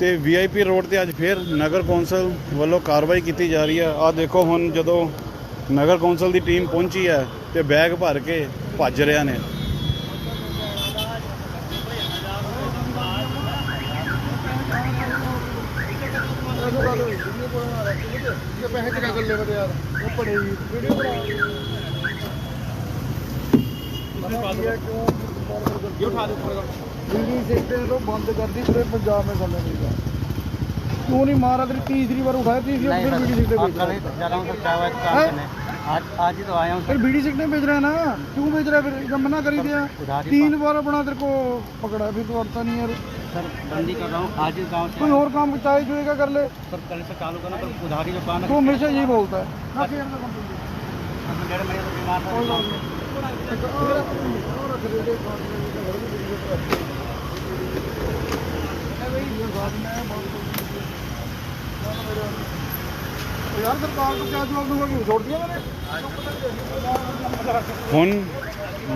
ਤੇ VIP road ਤੇ ਅੱਜ ਫੇਰ ਨਗਰ ਕੌਂਸਲ ਵੱਲੋਂ ਕਾਰਵਾਈ ਕੀਤੀ ਜਾ ਰਹੀ ਹੈ। ਆ ਦੇਖੋ ਹੁਣ ਜਦੋਂ ਨਗਰ ਕੌਂਸਲ ਦੀ ਟੀਮ ਪਹੁੰਚੀ ਹੈ ਤੇ ਬੈਗ ਭਰ ਕੇ ਭੱਜ ਰਿਆ ਨੇ। ਇਹ ਉਠਾ ਦੇ ਉੱਪਰ बिल्डिंग सेक्टर तो बंद कर दी पूरे पंजाब में करने नहीं क्यों नहीं मारा तेरी तीसरी बार उठाया तीसरी बार फिर है हूँ हैं? काम करने आज आज ही तो आया हूँ फिर बीडी सेक्टर बेच रहा है ना क्यों बेच रहा है फिर जब मना कर ही दिया तीन बार अपना तेरे को पकड़ा फिर तो अड़ता नहीं यार सर बंदी कर रहा हूँ आज ही गाँव कोई और काम चाहे जो का कर ले सर कल से चालू करना पर उधारी जो पाना तो हमेशा यही बोलता है डेढ़ महीने बीमार ਹੁਣ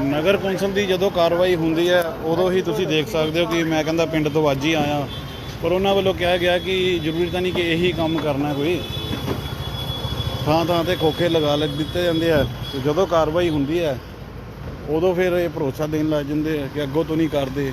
ਨਗਰ ਕੌਂਸਲ ਦੀ ਜਦੋਂ ਕਾਰਵਾਈ ਹੁੰਦੀ ਹੈ, ਉਦੋਂ ਹੀ ਤੁਸੀਂ ਦੇਖ ਸਕਦੇ ਹੋ ਕਿ ਮੈਂ ਕਹਿੰਦਾ ਪਿੰਡ ਤੋਂ ਅੱਜ ਹੀ ਆਇਆ। ਪਰ ਉਹਨਾਂ ਵੱਲੋਂ ਕਿਹਾ ਗਿਆ ਕਿ ਜ਼ਰੂਰੀ ਤਾਂ ਨਹੀਂ ਕਿ ਇਹੀ ਕੰਮ ਕਰਨਾ ਕੋਈ। ਥਾਂ ਥਾਂ ਤੇ ਖੋਖੇ ਲਗਾ ਲੱਗ ਦਿੱਤੇ ਜਾਂਦੇ ਆ। ਜਦੋਂ ਕਾਰਵਾਈ ਹੁੰਦੀ ਹੈ, ਉਦੋਂ ਫਿਰ ਇਹ ਭਰੋਸਾ ਦੇਣ ਲੱਗ ਜਾਂਦੇ ਆ ਕਿ ਅੱਗੋਂ ਤੋਂ ਨਹੀਂ ਕਰਦੇ।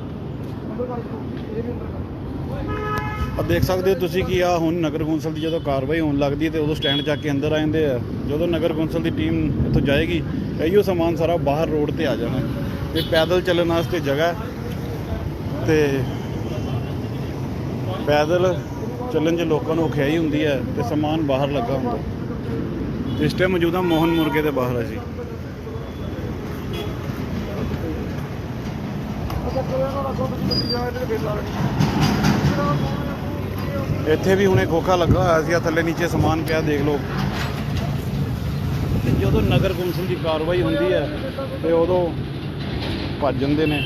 ਆ ਦੇਖ ਸਕਦੇ ਹੋ ਤੁਸੀਂ ਕਿ ਆ ਹੁਣ ਨਗਰ ਕੌਂਸਲ ਦੀ ਜਦੋਂ ਕਾਰਵਾਈ ਹੋਣ ਲੱਗਦੀ ਹੈ ਤੇ ਉਦੋਂ ਸਟੈਂਡ ਚੱਕ ਕੇ ਅੰਦਰ ਆ ਜਾਂਦੇ ਆ। ਜਦੋਂ ਨਗਰ ਕੌਂਸਲ ਦੀ ਟੀਮ ਇੱਥੋਂ ਜਾਏਗੀ, ਇਹੀਓ ਸਮਾਨ ਸਾਰਾ ਬਾਹਰ ਰੋਡ ਤੇ ਆ ਜਾਣਾ ਇਹ ਪੈਦਲ ਚੱਲਣ ਵਾਸਤੇ ਜਗ੍ਹਾ ਹੈ ਤੇ ਪੈਦਲ ਚੱਲਣ 'ਚ ਲੋਕਾਂ ਨੂੰ ਔਖਿਆਈ ਹੁੰਦੀ ਹੈ ਤੇ ਸਮਾਨ ਬਾਹਰ ਲੱਗਾ ਹੁੰਦਾ। ਤੇ ਇਸ ਟਾਈਮ ਮੌਜੂਦਾ ਮੋਹਨ ਮੁਰਗੇ ਦੇ ਬਾਹਰ ਹੈ ਇੱਥੇ ਵੀ ਹੁਣੇ ਖੋਖਾ ਲੱਗਾ ਹੋਇਆ ਸੀ ਆ ਥੱਲੇ ਨੀਚੇ ਸਮਾਨ ਪਿਆ, ਦੇਖ ਲਓ। ਤੇ ਜਦੋਂ ਨਗਰ ਕੌਂਸਲ ਦੀ ਕਾਰਵਾਈ ਹੁੰਦੀ ਹੈ, ਤੇ ਉਦੋਂ ਭੱਜ ਜਾਂਦੇ ਨੇ।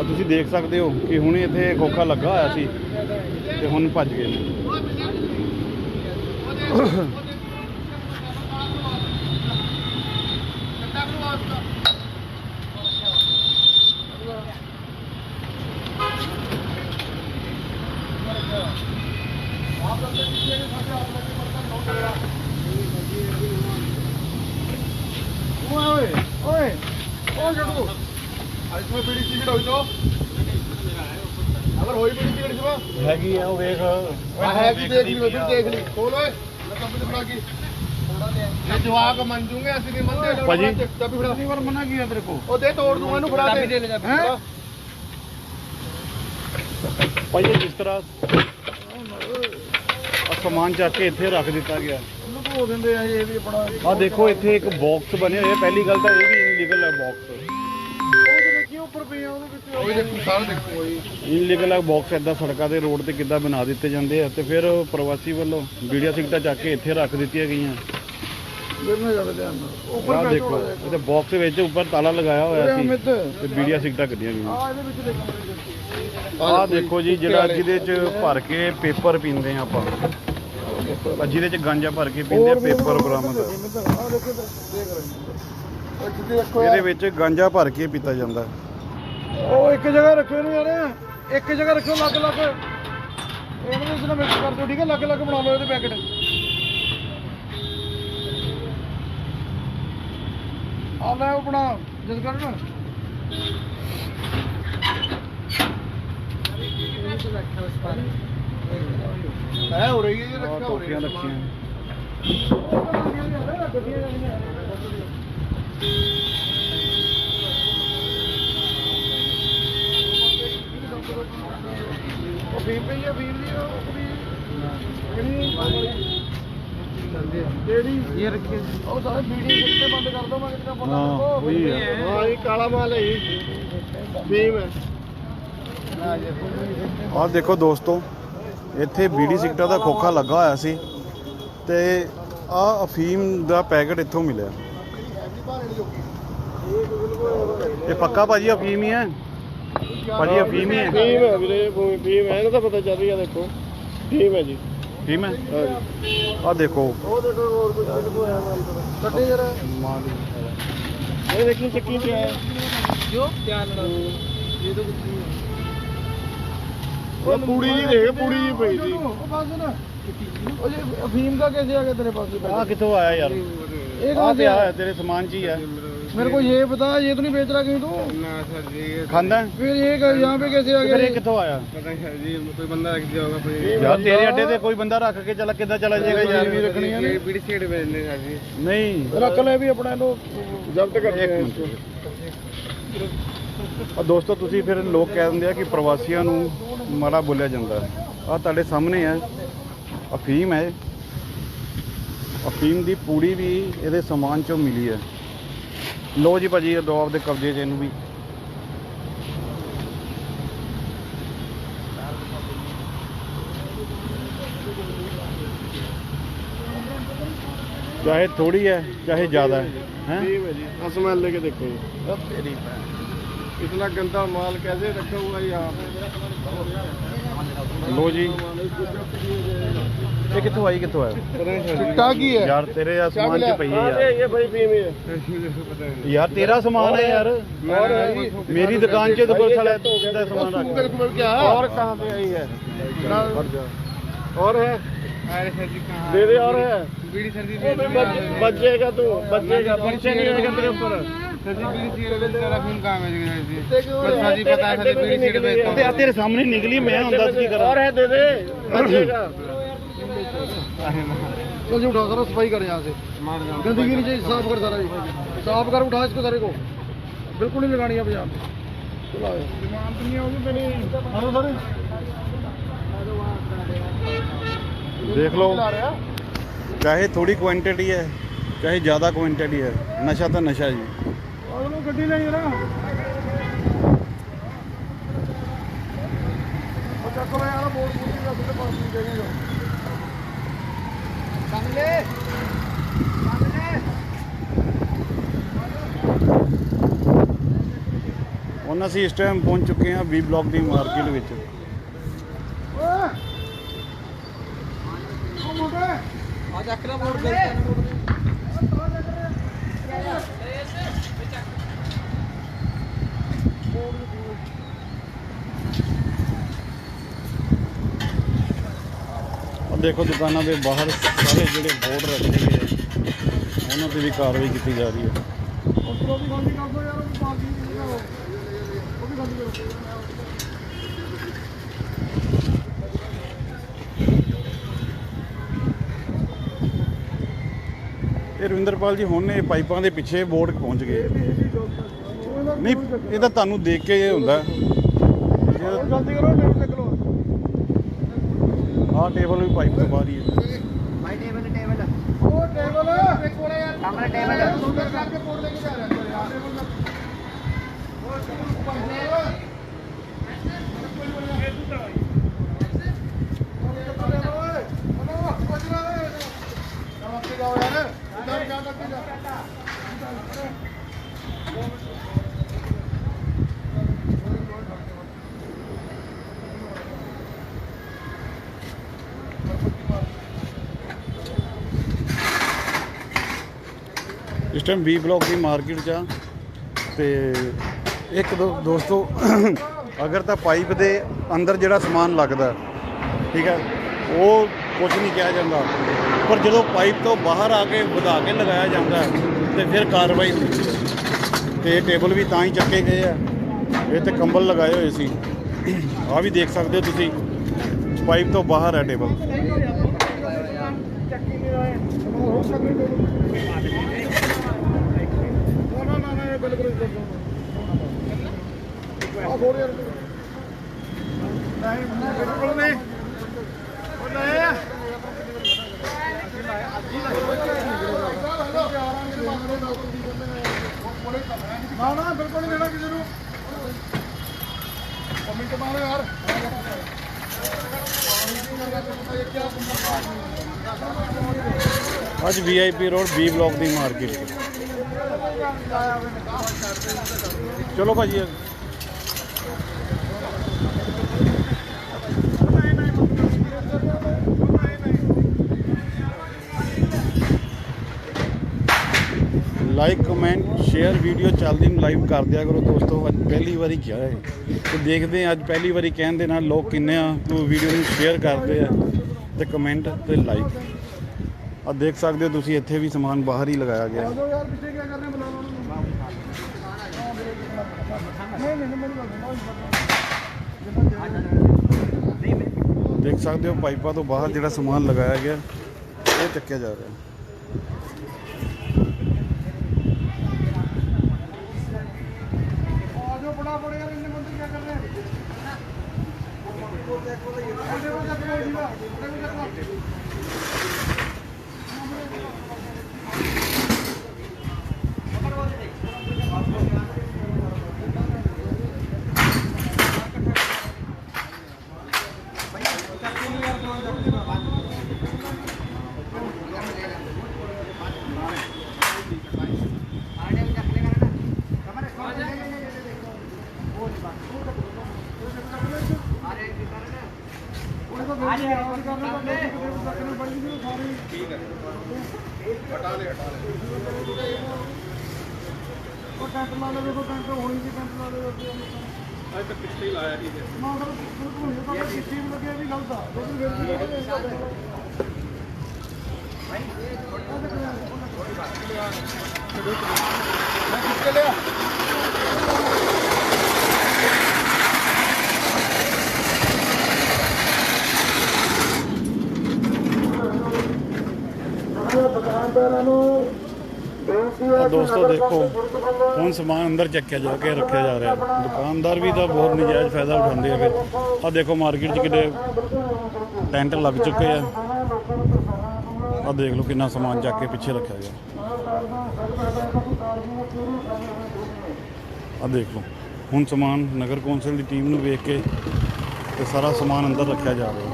ਆ ਤੁਸੀਂ ਦੇਖ ਸਕਦੇ ਹੋ ਕਿ ਹੁਣੇ ਇੱਥੇ ਖੋਖਾ ਲੱਗਾ ਹੋਇਆ ਸੀ, ਤੇ ਹੁਣ ਭੱਜ ਗਏ ਨੇ। आप रखते दीजिए साढ़े आठ बजे बर्तन नौ हुआ ओए ओए ओ जटू अरे इसमें बीड़ी सिगरेट होई तो अगर होई बीड़ी सिगरेट इसमें हैगी है वो देख है कि देख ली फिर देख ली खोल ओए मैं कंप्यूटर बना की ये जवाब मन दूंगे ऐसे नहीं मन दे तभी फड़ा नहीं बार मना किया तेरे को ओ दे तोड़ दूंगा नु फड़ा दे हैं भाई जिस तरह ਸਮਾਨ ਚੱਕ ਕੇ ਇੱਥੇ ਰੱਖ ਦਿੱਤਾ ਗਿਆ। ਧੋ ਦਿੰਦੇ ਆ ਇਹ ਵੀ ਆਪਣਾ ਆ ਦੇਖੋ ਇੱਥੇ ਇੱਕ ਬਾਕਸ ਬਣੇ ਹੋਏ ਆ। ਪਹਿਲੀ ਗੱਲ ਤਾਂ ਇਹ ਵੀ ਇਨਲੀਗਲ ਹੈ ਬਾਕਸ ਉਹ ਤੇ ਦੇਖੀ ਉੱਪਰ ਪਿਆ ਉਹਦੇ ਵਿੱਚ ਉਹ ਦੇਖੋ ਸਾਰਾ ਦੇਖੋ ਇਹ ਇਨਲੀਗਲ ਹੈ ਬਾਕਸ ਐਦਾਂ ਸੜਕਾਂ ਤੇ ਰੋਡ ਤੇ ਕਿੱਦਾਂ ਬਣਾ ਦਿੱਤੇ ਜਾਂਦੇ ਆ। ਤੇ ਫਿਰ ਪ੍ਰਵਾਸੀ ਵੱਲੋਂ ਵੀਡੀਓ ਸਿਗਟਾਂ ਚੱਕ ਕੇ ਇੱਥੇ ਰੱਖ ਦਿੱਤੀਆਂ ਗਈਆਂ। ਉੱਪਰ ਦੇਖੋ ਇਹਦੇ ਬਾਕਸ ਵਿੱਚ ਉੱਪਰ ਤਾਲਾ ਲਗਾਇਆ ਹੋਇਆ ਸੀ ਤੇ ਵੀਡੀਓ ਸਿਗਟਾਂ ਕੱਢੀਆਂ ਗਈਆਂ। ਆ ਇਹਦੇ ਵਿੱਚ ਦੇਖੋ। ਆਹ ਦੇਖੋ ਜੀ ਜਿਹੜਾ ਜਿਹਦੇ ਚ ਭਰ ਕੇ ਪੇਪਰ ਪੀਂਦੇ ਆ ਆਪਾਂ। ਆਹ ਜਿਹਦੇ ਚ ਗਾਂਜਾ ਭਰ ਕੇ ਪੀਂਦੇ ਆ ਪੇਪਰ ਬਰਾਮਦ ਆ। ਇਹਦੇ ਵਿੱਚ ਗਾਂਜਾ ਭਰ ਕੇ ਪੀਤਾ ਜਾਂਦਾ ਉਹ ਇੱਕ ਜਗ੍ਹਾ ਰੱਖੋ ਇਹਨੂੰ ਯਾਰ ਇੱਕ ਜਗ੍ਹਾ ਰੱਖੋ ਲੱਗ ਲੱਗ ਇਹਨੂੰ ਇਸ ਨਾਲ ਮਿਕਸ ਕਰ ਦਿਓ ਠੀਕ ਹੈ? ਲੱਗ ਲੱਗ ਬਣਾ ਲਓ ਇਹਦੇ ਪੈਕਟ। ਆ ਲੈ ਉਹ ਬਣਾ ਜਿਸ ਕਰ ਨਾ। ਹੈ ਹੋ ਰਹੀ ਹੈ ਇਹ ਆਹ ਰੱਖਿਆ ਹੋ ਰਹੀ ਟੋਪੀਆਂ ਹੈ ਰੱਖੀਆਂ ਉਹ ਵੀਰ ਪਈ ਆ ਵੀਰ ਦੀ ਉਹ ਕੁੜੀ ਕਿਹੜੀ ਕਿਹੜੀ? ਇਹ ਰੱਖੀ ਉਹ ਸਾਰੇ ਵੀਡੀਓ ਕਿੱਥੇ ਬੰਦ ਕਰ ਦੋ ਮੈਂ ਕਿੱਥੇ ਪਤਾ ਹਾਂ, ਲੱਗੋ ਉਹੀ ਹੈ। ਹਾਂ ਇਹ ਕਾਲਾ ਮਾਲ ਹੈ ਇਹ ਦੇਖੋ ਦੋਸਤੋ ਇੱਥੇ ਬੀੜੀ ਸਿਗਰਟਾਂ ਦਾ ਖੋਖਾ ਲੱਗਾ ਹੋਇਆ ਸੀ ਤੇ ਆਹ ਅਫੀਮ ਦਾ ਪੈਕਟ ਇੱਥੋਂ ਮਿਲਿਆ। ਇਹ ਪੱਕਾ ਭਾਜੀ ਅਫੀਮ ਹੀ ਹੈ? ਭਾਜੀ ਅਫੀਮ ਹੀ ਹੈ? ਟੀਮ ਹੈ ਵੀਰੇ ਟੀਮ ਹੈ ਇਹਨੂੰ ਤਾਂ ਪਤਾ ਚੱਲ ਰਿਹਾ ਦੇਖੋ। ਟੀਮ ਹੈ ਜੀ। ਫੀਮ ਹੈ? ਆਹ ਦੇਖੋ ਉਹ ਦੇਖੋ। ਹੋਰ ਕੁਝ ਕਿਹਨੂੰ ਆਇਆ ਮਾਲ ਕੱਟੇ ਜਰਾ। ਇਹ ਦੇਖੀ ਚੱਕੀ ਆਇਆ ਜੋ ਧਿਆਨ ਨਾਲ। ਇਹ ਤਾਂ ਕੁਝ ਨਹੀਂ ਉਹ ਪੂੜੀ ਜੀ ਦੇਖ ਪੂੜੀ ਜੀ ਪਈ ਸੀ ਉਹ ਜੀ ਅਫੀਮ ਦਾ कैसे आ गया तेरे पास ये ਆਹ ਕਿੱਥੋਂ ਆਇਆ ਯਾਰ ये ਆਹ कहाँ ਤੇ से ਆਇਆ आया ਤੇਰੇ ਸਮਾਨ 'ਚ ਹੀ ਹੈ मेरे को ये बता ये तो नहीं बेच रहा कहीं तो ना सर जी ਖਾਂਦਾ ਹੈ? फिर ये क- यहाँ पे कैसे आ ਫਿਰ ਇਹ गया ਕਿੱਥੋਂ ਆਇਆ पता नहीं सर जी कोई बंदा रख दिया होगा कोई ਯਾਰ ਤੇਰੇ ਅੱਡੇ ਤੇ ਕੋਈ ਬੰਦਾ ਰੱਖ ਕੇ ਚਲਾ ਕਿੱਦਾਂ ਚਲਾ ਜਾਏਗਾ ਯਾਰ भी रखनी है ये बीड़ी सिगरेट बेचने सर जी ਨਹੀਂ रख ले भी अपना लो जब्त करते ਇੱਕ हैं ਮਿੰਟ ਆ ਦੋਸਤੋ ਤੁਸੀਂ ਫਿਰ ਲੋਕ ਕਹਿ ਦਿੰਦੇ ਆ ਕਿ ਪ੍ਰਵਾਸੀਆਂ ਨੂੰ ਮਾੜਾ ਬੋਲਿਆ ਜਾਂਦਾ ਆ ਤੁਹਾਡੇ ਸਾਹਮਣੇ ਹੈ। ਅਫੀਮ ਹੈ। ਅਫੀਮ ਦੀ ਪੂੜੀ ਵੀ ਇਹਦੇ ਸਮਾਨ ਚੋਂ ਮਿਲੀ ਹੈ। ਲੋ ਜੀ ਭਾਜੀ ਇਹ ਦਵਾਬ ਦੇ ਕਬਜ਼ੇ 'ਚ ਇਹਨੂੰ ਵੀ। ਚਾਹੇ ਥੋੜੀ ਹੈ ਚਾਹੇ ਜ਼ਿਆਦਾ ਹੈ। ਹੈ? ਅਸਮਾਨ ਲੈ ਕੇ ਦੇਖੋ ਤੇਰੀ इतना गंदा माल कैसे रखा हुआ है यहाँ लो जी ये कितों आई कितों है चिट्टा की है यार तेरे आसमान की पई है यार ये भाई पी में यार तेरा सामान है यार मेरी दुकान से तो बोल साला सीधा सामान रख क्या और कहां पे आई है और है दे दे और है बचेगा तू बचेगा पर्चे नहीं आएगा तेरे ऊपर ਤੇ ਤੇਰੇ ਸਾਹਮਣੇ ਨਿਕਲੀ ਮੈਂ ਹੁੰਦਾ ਕੀ ਕਰਾਂ और है दे दे बचेगा जल्दी उठा करो सफाई कर यहाँ से गंदगी नहीं चाहिए साफ कर सारा ये साफ कर उठा इसको सारे को बिल्कुल नहीं लगानी अब यहाँ चलो आओ। आरो ਸਾਰੇ। ਦੇਖ ਲਓ ਚਾਹੇ ਥੋੜੀ ਕੁਆਂਟੀਟੀ ਹੈ ਚਾਹੇ ਜ਼ਿਆਦਾ ਕੁਆਂਟੀਟੀ ਹੈ ਨਸ਼ਾ ਤਾਂ ਨਸ਼ਾ ਜੀ ਉਹਨੂੰ ਗੱਡੀ ਅਸੀਂ ਇਸ ਟਾਈਮ ਪਹੁੰਚ ਚੁੱਕੇ ਹਾਂ ਬੀ ਬਲਾਕ ਦੀ ਮਾਰਕੀਟ ਵਿੱਚ। ਓਏ। ਉਹ ਮੁੰਡੇ। ਆ ਚੱਕਰਾ ਮੋੜ ਦੇਖੋ ਦੁਕਾਨਾਂ ਦੇ ਬਾਹਰ ਸਾਰੇ ਜਿਹੜੇ ਬੋਰਡ ਰੱਖੇ ਗਏ ਉਹਨਾਂ ਤੇ ਵੀ ਕਾਰਵਾਈ ਕੀਤੀ ਜਾ ਰਹੀ ਹੈ। ਇਹ ਰਵਿੰਦਰਪਾਲ ਜੀ, ਹੁਣ ਇਹ ਪਾਈਪਾਂ ਦੇ ਪਿੱਛੇ ਬੋਰਡ ਪਹੁੰਚ ਗਏ। ਨਹੀਂ, ਇਹ ਤਾਂ ਤੁਹਾਨੂੰ ਦੇਖ ਕੇ ਇਹ ਹੁੰਦਾ। ਉਹ ਕਰੋ ਆਹ ਟੇਬਲ ਵੀ ਪਾਈਪ ਤੋਂ ਬਾਹਰ ਹੀ ਹੈ। ਭਾਈ ਟੇਬਲ ਟੇਬਲ ਉਹ ਟੇਬਲ ਇੱਕ ਕੋਲੇ ਯਾਰ ਸਾਹਮਣੇ ਟੇਬਲ ਸੁੰਦਰ ਕਰਕੇ ਕੋਲ ਲੈ ਕੇ ਜਾ ਰਿਹਾ ਤੇਰੇ ਆਹ ਟੇਬਲ ਦਾ ਉਹ ਟੇਬਲ ਉੱਪਰ table Go, Anna. Go, go, go, go. ਇਸ ਟਾਈਮ ਬੀ ਬਲਾਕ ਦੀ ਮਾਰਕੀਟ 'ਚ ਆ। ਤੇ ਇੱਕ ਦੋ ਦੋਸਤੋ ਅਗਰ ਤਾਂ ਪਾਈਪ ਦੇ ਅੰਦਰ ਜਿਹੜਾ ਸਮਾਨ ਲੱਗਦਾ ਠੀਕ ਹੈ ਉਹ ਕੁਝ ਨਹੀਂ ਕਿਹਾ ਜਾਂਦਾ। ਪਰ ਜਦੋਂ ਪਾਈਪ ਤੋਂ ਬਾਹਰ ਆ ਕੇ ਵਧਾ ਕੇ ਲਗਾਇਆ ਜਾਂਦਾ ਹੈ, ਤੇ ਫਿਰ ਕਾਰਵਾਈ ਹੁੰਦੀ ਹੈ। ਤੇ ਟੇਬਲ ਵੀ ਤਾਂ ਹੀ ਚੱਕੇ ਗਏ ਆ। ਇਹ ਤੇ ਕੰਬਲ ਲਗਾਏ ਹੋਏ ਸੀ। ਆ ਵੀ ਦੇਖ ਸਕਦੇ ਹੋ ਤੁਸੀਂ ਪਾਈਪ ਤੋਂ ਬਾਹਰ ਹੈ ਟੇਬਲ ਨਾ ਨਾ ਨਾ ਇਹ ਬਿਲਕੁਲ ਆ ਫੋੜ ਯਾਰ ਨਹੀਂ ਬਿਲਕੁਲ ਨਹੀਂ ਉਹ ਨਹੀਂ ਨਾ ਨਾ ਬਿਲਕੁਲ ਨਹੀਂ ਦੇਣਾ ਕਿਸੇ ਨੂੰ ਲਿੰਕ ਮਾਰੋ ਯਾਰ ਅੱਜ ਵੀਆਈਪੀ ਰੋਡ ਬੀ ਬਲਾਕ ਦੀ ਮਾਰਕੀਟ। ਚਲੋ ਭਾਜੀ। ਲਾਈਕ ਕਮੈਂਟ ਸ਼ੇਅਰ ਵੀਡੀਓ ਚੱਲਦੀ ਨੂੰ ਲਾਈਵ ਕਰ ਦਿਆ ਕਰੋ ਦੋਸਤੋ। ਅੱਜ ਪਹਿਲੀ ਵਾਰੀ ਕਿਹਾ ਹੈ ਤੇ ਦੇਖਦੇ ਹਾਂ, ਅੱਜ ਪਹਿਲੀ ਵਾਰੀ ਕਹਿਣ ਦੇ ਨਾਲ ਲੋਕ ਕਿੰਨੇ ਆ ਉਹ ਵੀਡੀਓ ਨੂੰ ਸ਼ੇਅਰ ਕਰਦੇ ਆ ਤੇ ਕਮੈਂਟ ਤੇ ਲਾਈਕ ਆ ਦੇਖ ਸਕਦੇ ਹੋ ਤੁਸੀਂ, ਇੱਥੇ ਵੀ ਸਮਾਨ ਬਾਹਰ ਹੀ ਲਗਾਇਆ ਗਿਆ ਹੈ। ਦੋ ਯਾਰ ਪਿੱਛੇ ਕੀ ਕਰਨੇ ਬੁਲਾ ਲਓ ਉਹਨੂੰ ਨਹੀਂ ਨਹੀਂ ਮੇਰੀ ਗੱਲ ਸੁਣੋ ਦੇਖ ਸਕਦੇ ਹੋ ਪਾਈਪਾਂ ਤੋਂ ਬਾਹਰ ਜਿਹੜਾ ਸਮਾਨ ਲਗਾਇਆ ਗਿਆ, ਇਹ ਚੱਕਿਆ ਜਾ ਰਿਹਾ। ਆ ਜਾਓ ਬੜਾ ਬੜੇ ਯਾਰ ਇੰਨੇ ਬੰਦੇ ਕੀ ਕਰ ਰਹੇ ਨੇ ਉਹਦੇ ਕੋਲ ਚੱਕ ਲਓ ਜੀ ਦਾ ਉਹਦੇ ਕੋਲ ਚੱਕ ਲਓ ਉਹਦੇ ਕੋਲ ਬੈਠ ਕੇ ਆਵਾਜ਼ ਕਰਨਾ ਤਾਂ ਕਿਸੇ ਨੂੰ ਚੱਕਣੇ ਪੜੀ ਜੀ ਸਾਰੇ ਠੀਕ ਹੈ ਹਟਾ ਲੈ ਹਟਾ ਲੈ ਉਹ ਟੈਂਟ ਲਾ ਲੈ ਦੇਖੋ ਟੈਂਟ ਹੋਣੀ ਸੀ ਟੈਂਟ ਲਾ ਲੈ ਅੱਜ ਤਾਂ। ਪਿੱਛੇ ਹੀ ਲਾਇਆ ਹੈ ਨਾ ਸਰ ਇਹ ਤਾਂ ਪਿੱਛੇ ਵੀ ਲੱਗਿਆ ਵੀ ਗਲਤ ਆ। ਦੋਨੋਂ ਵੇਰ ਵੀ ਮੈਂ ਖਿੱਚ ਕੇ ਲਿਆ ਦੁਕਾਨਦਾਰਾਂ ਨੂੰ ਬੇਨਤੀ ਆ ਦੋਸਤੋ ਦੇਖੋ, ਹੁਣ ਸਮਾਨ ਅੰਦਰ ਚੱਕਿਆ ਜਾ ਕੇ ਰੱਖਿਆ ਜਾ ਰਿਹਾ। ਦੁਕਾਨਦਾਰ ਵੀ ਤਾਂ ਬਹੁਤ ਨਜਾਇਜ਼ ਫਾਇਦਾ ਉਠਾਉਂਦੇ ਆ ਫਿਰ। ਆ ਦੇਖੋ ਮਾਰਕੀਟ 'ਚ ਕਿਤੇ ਟੈਂਟ ਲੱਗ ਚੁੱਕੇ ਆ। ਆ ਦੇਖ ਲਓ ਕਿੰਨਾ ਸਮਾਨ ਚੱਕ ਕੇ ਪਿੱਛੇ ਰੱਖਿਆ ਗਿਆ। ਆ ਦੇਖ ਲਓ ਹੁਣ ਸਮਾਨ ਨਗਰ ਕੌਂਸਲ ਦੀ ਟੀਮ ਨੂੰ ਵੇਖ ਕੇ ਤੇ ਸਾਰਾ ਸਮਾਨ ਅੰਦਰ ਰੱਖਿਆ ਜਾ ਰਿਹਾ।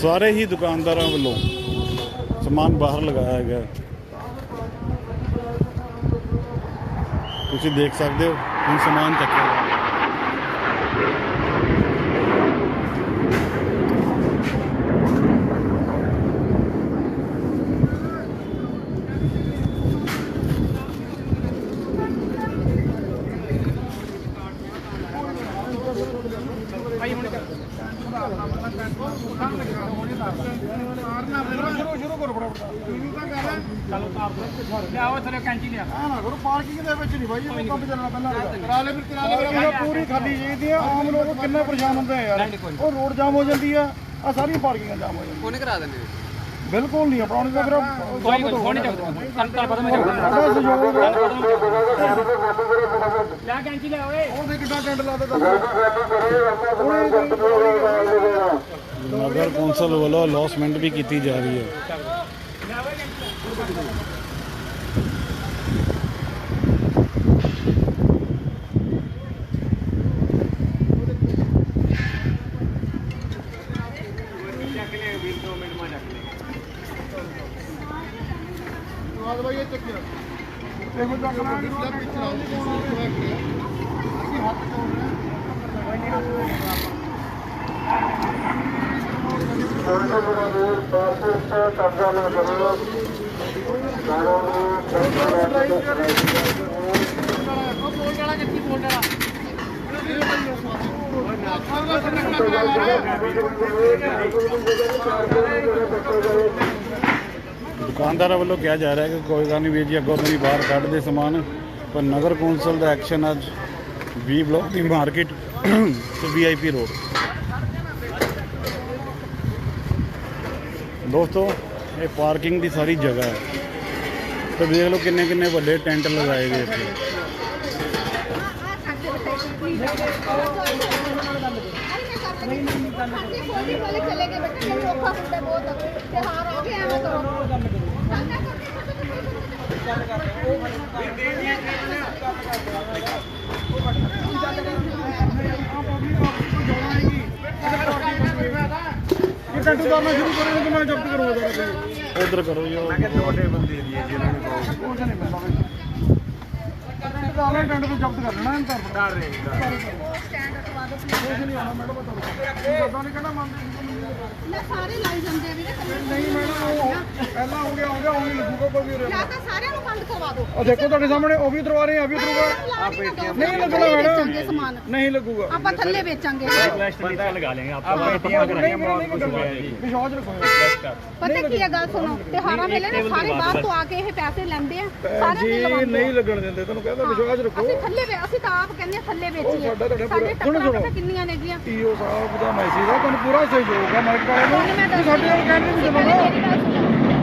ਸਾਰੇ ਹੀ ਦੁਕਾਨਦਾਰਾਂ ਵੱਲੋਂ ਸਮਾਨ ਬਾਹਰ ਲਗਾਇਆ ਗਿਆ। ਤੁਸੀਂ ਦੇਖ ਸਕਦੇ ਹੋ, ਹੁਣ ਸਮਾਨ ਚੱਕਿਆ ਜਾ ਰਿਹਾ ਹੈ। ਸ਼ੁਰੂ ਸ਼ੁਰੂ ਕਰੋ ਫਟਾਫਟ ਸ਼ੁਰੂ ਤਾਂ ਕਰ ਲਿਆਓ ਥਲੇ ਕੈਂਚੀ ਲਿਆ ਆ ਨਾ ਕਰੋ ਪਾਰਕਿੰਗ ਦੇ ਵਿੱਚ ਨਹੀਂ ਬਾਈ ਇਹ ਕੰਮ ਚੱਲਣਾ ਪਹਿਲਾਂ ਕਰਾ ਲੈ ਫਿਰ ਕਰਾ ਲੈ ਪੂਰੀ ਖਾਲੀ ਚਾਹੀਦੀ ਆ ਆਮ ਲੋਕ ਕਿੰਨੇ ਪਰੇਸ਼ਾਨ ਹੁੰਦੇ ਆ ਯਾਰ ਉਹ ਰੋਡ ਜਾਮ ਹੋ ਜਾਂਦੀ ਆ ਸਾਰੀਆਂ ਪਾਰਕਿੰਗਾਂ ਜਾਮ ਹੋ ਜਾਂਦੀਆਂ। ਕੋਨੇ ਕਰਾ ਦਿੰਦੇ ਬਿਲਕੁਲ ਨਹੀਂ ਆਪਣਾ ਤਾਂ ਫਿਰ ਕੋਈ ਕੋਈ ਫੋਨ ਨਹੀਂ ਚੱਕਦਾ ਤਾਂ ਪਤਾ ਮੈਂ ਸਾਡਾ ਸਹਿਯੋਗ। ਲੈ ਕੈਂਚੀ ਲੈ ਓਏ। ਉਹਦੇ ਕਿੱਦਾਂ ਟੈਂਟ ਲਾ ਦਿੱਤਾ? ਨਗਰ ਕੌਂਸਲ ਵੱਲੋਂ ਅਲੌਸਮੈਂਟ ਵੀ ਕੀਤੀ ਜਾ ਰਹੀ ਹੈ ਆਵਾਜ਼ ਬਾਈ ਇਹ ਚੱਕਿਆ ਤੇ ਮੈਂ ਚੱਕਣਾ ਕਿ ਪਿੱਛੇ ਪਿੱਛੇ ਅਸੀਂ ਹੱਥ ਜੋੜ ਰਹੇ ਹਾਂ ਦੁਕਾਨਦਾਰਾਂ ਵੱਲੋਂ ਕਿਹਾ ਜਾ ਰਿਹਾ ਹੈ ਕਿ ਕੋਈ ਗੱਲ ਨਹੀਂ ਵੀਰ ਜੀ, ਅੱਗੋਂ ਤੋਂ ਬਾਹਰ ਕੱਢ ਦੇ ਸਮਾਨ, ਪਰ ਨਗਰ ਕੌਂਸਲ ਦਾ ਐਕਸ਼ਨ ਅੱਜ ਵੀ ਬਲਾਕ ਦੀ ਮਾਰਕੀਟ, ਤੇ ਵੀਆਈਪੀ ਰੋਡ। ਦੋਸਤੋ, ਇਹ ਪਾਰਕਿੰਗ ਦੀ ਸਾਰੀ ਜਗ੍ਹਾ ਹੈ। ਤੇ ਦੇਖ ਲਓ ਕਿੰਨੇ ਕਿੰਨੇ ਵੱਡੇ ਟੈਂਟ ਲਗਾਏ ਗਏ ਇੱਥੇ। ਨਹੀਂ ਨਹੀਂ ਨਹੀਂ ਵਾਲੇ ਚਲੇ ਗਏ ਬੇਟੇ ਮੈਨੂੰ ਔਖਾ ਹੁੰਦਾ ਬਹੁਤ ਤਿਹਾਰ ਆ ਗਿਆ ਐਵੇਂ ਕਰੋ ਇਹ ਟੈਂਟੂ ਕਰਨਾ ਸ਼ੁਰੂ ਕਰੇ ਤਾਂ ਮੈਂ ਜ਼ਬਤ ਕਰੂੰਗਾ ਤੁਹਾਡਾ ਕੋਈ ਉਧਰ ਕਰੋ ਜੀ ਉਹ। ਕੁਝ ਨਹੀਂ ਮਿਲਦਾ ਵਿੱਚ ਟੈਂਟ ਦਾ ਆਲਾ ਟੈਂਟ ਤੋਂ ਜ਼ਬਤ ਕਰ ਲੈਣਾ ਇਹਨਾਂ ਤਾਂ। ਕਰ ਰਹੇ ਸਟੈਂਡ ਅਟਵਾ ਦੋ ਕੁਝ ਨਹੀਂ ਆਉਣਾ ਮੈਡਮ ਤੁਹਾਨੂੰ ਪਤਾ ਨਹੀਂ ਕਿਹੜਾ ਮੰਨਦੇ। ਲੈ ਸਾਰੇ ਲਾਈ ਜਾਂਦੇ ਆ ਵੀਰੇ ਨਹੀਂ ਮੈਡਮ ਉਹ ਪਹਿਲਾਂ ਹੋ ਗਿਆ ਹੋ ਗਿਆ ਉਹ ਨਹੀਂ ਲੱਗੂਗਾ ਕੋਈ ਵੀ ਉਰੇ। ਜਾਂ ਤਾਂ ਸਾਰਿਆਂ ਨੂੰ ਬੰਦ ਕਰਵਾ ਦਿਓ। ਉਹ ਦੇਖੋ ਤੁਹਾਡੇ ਸਾਹਮਣੇ ਉਹ ਵੀ ਉਤਰਵਾ ਰਹੇ ਆ ਵੀ ਉਤਰੂਗਾ। ਨਹੀਂ ਲੱਗਣਾ ਮੈਡਮ। ਵੇਚਾਂਗੇ ਸਮਾਨ। ਨਹੀਂ ਲੱਗੂਗਾ। ਆਪਾਂ ਥੱਲੇ ਵੇਚਾਂਗੇ। ਵਿਸ਼ਵਾਸ ਰੱਖੋ। ਪਤਾ ਕੀ ਹੈ ਗੱਲ ਸੁਣੋ ਤਿਉਹਾਰਾਂ ਵੇਲੇ ਨਾ ਸਾਰੇ ਬਾਹਰ ਤੋਂ ਆ ਕੇ ਇਹ ਪੈਸੇ ਲੈਂਦੇ ਆ ਸਾਰਿਆਂ ਜੀ ਦੇ ਲਵਾਉਂਦੇ ਨਹੀਂ ਲੱਗਣ ਦਿੰਦੇ ਤੁਹਾਨੂੰ ਕਹਿੰਦਾ ਵਿਸ਼ਵਾਸ ਰੱਖੋ। ਅਸੀਂ ਥੱਲੇ ਵੇ- ਅਸੀਂ ਤਾਂ ਆਪ ਕਹਿੰਦੇ ਥੱਲੇ ਵੇਚੀਏ। ਸਾਡਾ ਟੱਕਰਾਂ ਕਿੰਨੀਆਂ ਨੇਗੀਆਂ ਈਓ ਸਾਹਿਬ ਦਾ ਮੈਸੇਜ ਆ ਤੁਹਾਨੂੰ ਪੂਰਾ ਸਹਿਯੋਗ ਆ ਮਾਰਕੀਟ ਵਾਲਿਆਂ ਤੁਹਾਨੂੰ ਮੈਂ ਨੂੰ ਦੱਸਦੀ ਸਾਡੇ ਨਾਲ ਕਹਿੰਦੇ ਨਹੀਂ ਪਹਿਲੇ ਚੱਲਣਾ ਮੇਰੀ ਗੱਲ ਸੁਣੋ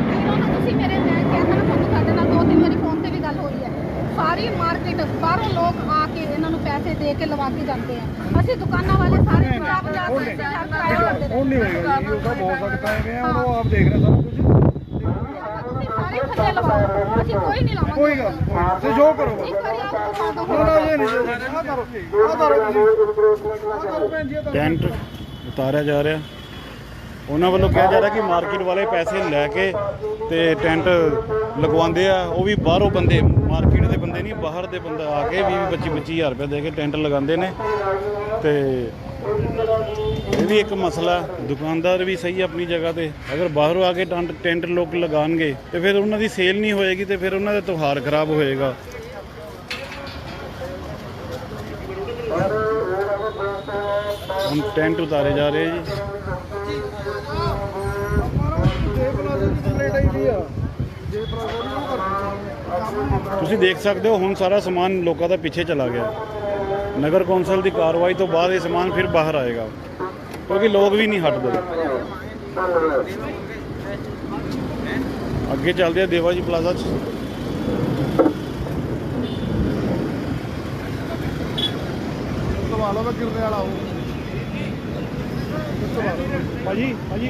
ਵੀਰੋ ਨੂੰ ਤੁਸੀਂ ਮੇਰੇ ਮੈਂ ਕਹਿੰਦਾ ਨਾ ਤੁਹਾਨੂੰ ਸਾਡੇ ਨਾਲ ਦੋ ਤਿੰਨ ਵਾਰੀ ਫੋਨ ਤੇ ਵੀ ਗੱਲ ਹੋਈ ਹੈ ਸਾਰੀ ਮਾਰਕੀਟ ਬਾਹਰੋਂ ਲੋਕ ਆ ਕੇ ਇਹਨਾਂ ਨੂੰ ਪੈਸੇ ਦੇ ਕੇ ਲਵਾ ਕੇ ਜਾਂਦੇ ਆ ਅਸੀਂ ਦੁਕਾਨਾਂ ਵਾਲੇ ਸਾਰੇ ਪੰਜਾਬ ਜਾ ਕੇ ਇੰਤਜ਼ਾਰ ਕਰਾਏ ਹੁੰਦੇ ਨੇ ਹੁਣ ਨਹੀਂ ਹੋਏਗਾ ਜੀ ਉਹ ਤਾਂ ਬਹੁਤ ਸਕਦਾ ਹੈ ਹੁਣ ਉਹ ਆਪ ਦੇਖ ਰਹੇ ਸਾਰਾ ਕੁਝ ਤੁਸੀਂ ਸਾਰੇ ਥੱਲੇ ਲਵਾਓ ਅਸੀਂ ਕੋਈ ਨਹੀਂ ਲਾਵਾਂਗੇ ਕੋਈ ਗੱਲ ਨਹੀਂ ਸਹਿਯੋਗ ਕਰੋ ਇੱਕ ਵਾਰੀ ਆਪ ਲਵਾ ਦਿਓ ਨਾ ਨਾ ਇਹ ਨਹੀਂ ਆ ਕਰੋ ਆ ਕਰੋ ਤੁਸੀਂ ਆ ਕਰੋ ਭੈਣ ਜੀ ਆਹ ਕਰੋ। ਟੈਂਟ ਉਤਾਰਿਆ ਜਾ ਰਿਹਾ ਉਹਨਾਂ ਵੱਲੋਂ ਕਿਹਾ ਜਾ ਰਿਹਾ ਕਿ ਮਾਰਕੀਟ ਵਾਲੇ ਪੈਸੇ ਲੈ ਕੇ ਤੇ ਟੈਂਟ ਲਗਵਾਉਂਦੇ ਆ, ਉਹ ਵੀ ਬਾਹਰੋਂ ਬੰਦੇ, ਮਾਰਕੀਟ ਦੇ ਬੰਦੇ ਨਹੀਂ, ਬਾਹਰ ਦੇ ਬੰਦਾ ਆ ਕੇ 20 25 25000 ਰੁਪਏ ਦੇ ਕੇ ਟੈਂਟ ਲਗਾਉਂਦੇ ਨੇ। ਤੇ ਇਹ ਵੀ ਇੱਕ ਮਸਲਾ ਦੁਕਾਨਦਾਰ ਵੀ ਸਹੀ ਆਪਣੀ ਜਗ੍ਹਾ ਤੇ। ਅਗਰ ਬਾਹਰੋਂ ਆ ਕੇ ਟੈਂਟ ਟੈਂਟ ਲੋਕ ਲਗਾਉਣਗੇ ਤੇ ਫਿਰ ਉਹਨਾਂ ਦੀ ਸੇਲ ਨਹੀਂ ਹੋਏਗੀ ਤੇ ਫਿਰ ਉਹਨਾਂ ਦਾ ਤਿਉਹਾਰ ਖਰਾਬ ਹੋਏਗਾ। ਹੁਣ ਟੈਂਟ ਉਤਾਰੇ ਜਾ ਰਹੇ ਜੀ ਪਲਾਜ਼ਾ ਦੀ ਕੰਪਲੇਂਟ ਆਈ ਦੀ ਆ ਜੇ ਪਲਾਜ਼ਾ ਦੀ ਉਹ ਕਰ ਤੁਸੀਂ ਦੇਖ ਸਕਦੇ ਹੋ, ਹੁਣ ਸਾਰਾ ਸਮਾਨ ਲੋਕਾਂ ਦਾ ਪਿੱਛੇ ਚਲਾ ਗਿਆ। ਨਗਰ ਕੌਂਸਲ ਦੀ ਕਾਰਵਾਈ ਤੋਂ ਬਾਅਦ ਇਹ ਸਮਾਨ ਫਿਰ ਬਾਹਰ ਆਏਗਾ। ਕਿਉਂਕਿ ਲੋਕ ਵੀ ਨਹੀਂ ਹਟਦੇ। ਅੱਗੇ ਚੱਲਦੇ ਆ ਦੇਵਾ ਜੀ ਪਲਾਜ਼ਾ 'ਚ। ਦਵਾ ਲਓ ਮੈਂ ਵਾਲਾ ਹੂੰ ਭਾਜੀ ਭਾਜੀ।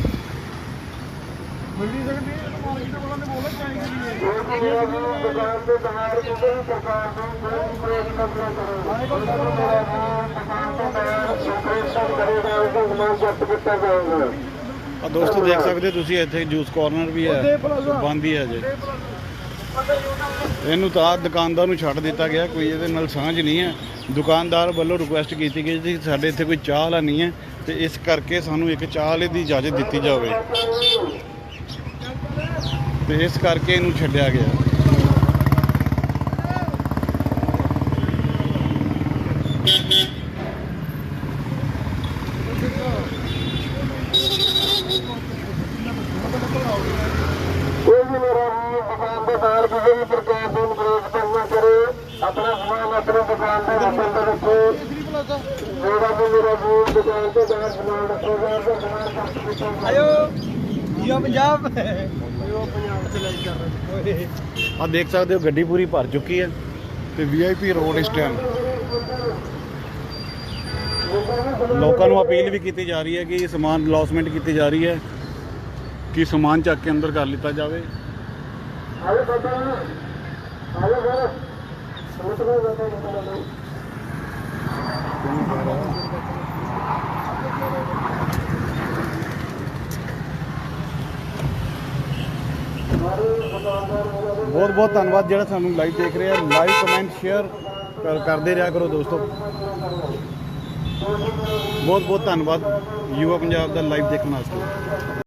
ਮਿਲਦੀ ਸਕਦੀ ਹੈ। ਮਾਰਕੀਟ ਵਾਲਿਆਂ ਨੇ ਬੋਲਿਆ ਚਾਹੀਦੀ ਹੈ ਆ ਦੋਸਤੋ ਦੇਖ ਸਕਦੇ ਹੋ ਤੁਸੀਂ ਇੱਥੇ ਜੂਸ ਕਾਰਨਰ ਵੀ ਹੈ ਬੰਦ ਹੀ ਹੈ ਜੇ ਇਹਨੂੰ ਤਾਂ ਦੁਕਾਨਦਾਰ ਨੂੰ ਛੱਡ ਦਿੱਤਾ ਗਿਆ ਕੋਈ ਇਹਦੇ ਨਾਲ ਸਾਂਝ ਨਹੀਂ ਹੈ। ਦੁਕਾਨਦਾਰ ਵੱਲੋਂ ਰਿਕੁਐਸਟ ਕੀਤੀ ਗਈ ਸੀ ਸਾਡੇ ਇੱਥੇ ਕੋਈ ਚਾਹ ਵਾਲਾ ਨਹੀਂ ਹੈ ਤੇ ਇਸ ਕਰਕੇ ਸਾਨੂੰ ਇੱਕ ਚਾਹ ਵਾਲੇ ਦੀ ਇਜਾਜ਼ਤ ਦਿੱਤੀ ਜਾਵੇ। ਤੇ ਇਸ ਕਰਕੇ ਇਹਨੂੰ ਛੱਡਿਆ ਗਿਆ। ਕੋਈ ਵੀ ਮੇਰਾ ਵੀ ਦੁਕਾਨ ਦੇ ਬਾਹਰ ਕਿਸੇ ਵੀ ਪ੍ਰਕਾਰ ਦੀ ਨਿਵੇਸ਼ ਕਰਨਾ ਕਰੇ ਆਪਣਾ ਸਮਾਨ ਆਪਣੀ ਦੁਕਾਨ ਦੇ ਅੰਦਰ ਰੱਖੋ। ਜਿਹੜਾ ਵੀ ਮੇਰਾ ਵੀ ਦੁਕਾਨ ਤੋਂ ਬਾਹਰ ਸਮਾਨ ਰੱਖੇਗਾ ਉਹ ਸਮਾਨ ਕੱਟ ਦਿੱਤਾ ਆਇਓ ਯੋ ਪੰਜਾਬ ਯੋ ਪੰਜਾਬ ਚ ਲਾਈ ਕਰ ਰਹੇ ਆ ਦੇਖ ਸਕਦੇ ਹੋ ਗੱਡੀ ਪੂਰੀ ਭਰ ਚੁੱਕੀ ਹੈ। ਤੇ ਵੀਆਈਪੀ ਰੋਡ ਇਸ ਟਾਈਮ ਲੋਕਾਂ ਨੂੰ ਅਪੀਲ ਵੀ ਕੀਤੀ ਜਾ ਰਹੀ ਹੈ ਕਿ ਸਮਾਨ ਲੌਸਮੈਂਟ ਕੀਤੀ ਜਾ ਰਹੀ ਹੈ ਕਿ ਸਮਾਨ ਚੱਕ ਕੇ ਅੰਦਰ ਕਰ ਲਿੱਤਾ ਜਾਵੇ। ਬਹੁਤ ਬਹੁਤ ਧੰਨਵਾਦ ਜਿਹੜਾ ਸਾਨੂੰ ਲਾਈਵ ਦੇਖ ਰਿਹਾ। ਲਾਈਕ ਕਮੈਂਟ ਸ਼ੇਅਰ ਕਰਦੇ ਰਿਹਾ ਕਰੋ ਦੋਸਤੋ। ਬਹੁਤ ਬਹੁਤ ਧੰਨਵਾਦ। ਯੂਆ ਪੰਜਾਬ ਦਾ ਲਾਈਵ ਦੇਖਣ ਵਾਸਤੇ।